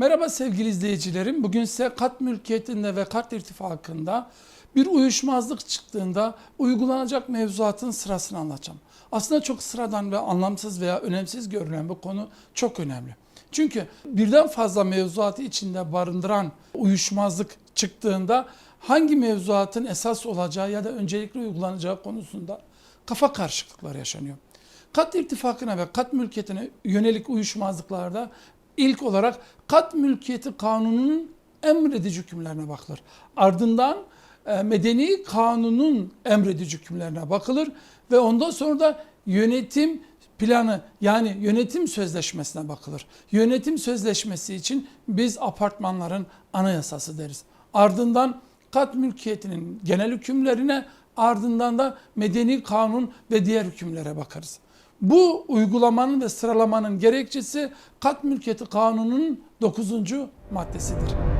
Merhaba sevgili izleyicilerim. Bugün size kat mülkiyetinde ve kat irtifakında bir uyuşmazlık çıktığında uygulanacak mevzuatın sırasını anlatacağım. Aslında çok sıradan ve anlamsız veya önemsiz görünen bu konu çok önemli. Çünkü birden fazla mevzuatı içinde barındıran uyuşmazlık çıktığında hangi mevzuatın esas olacağı ya da öncelikli uygulanacağı konusunda kafa karışıklıkları yaşanıyor. Kat irtifakına ve kat mülkiyetine yönelik uyuşmazlıklarda ilk olarak kat mülkiyeti kanununun emredici hükümlerine bakılır. Ardından e, medeni kanunun emredici hükümlerine bakılır ve ondan sonra da yönetim planı yani yönetim sözleşmesine bakılır. Yönetim sözleşmesi için biz apartmanların anayasası deriz. Ardından kat mülkiyetinin genel hükümlerine ardından da medeni kanun ve diğer hükümlere bakarız. Bu uygulamanın ve sıralamanın gerekçesi kat mülkiyeti kanunun 9. maddesidir.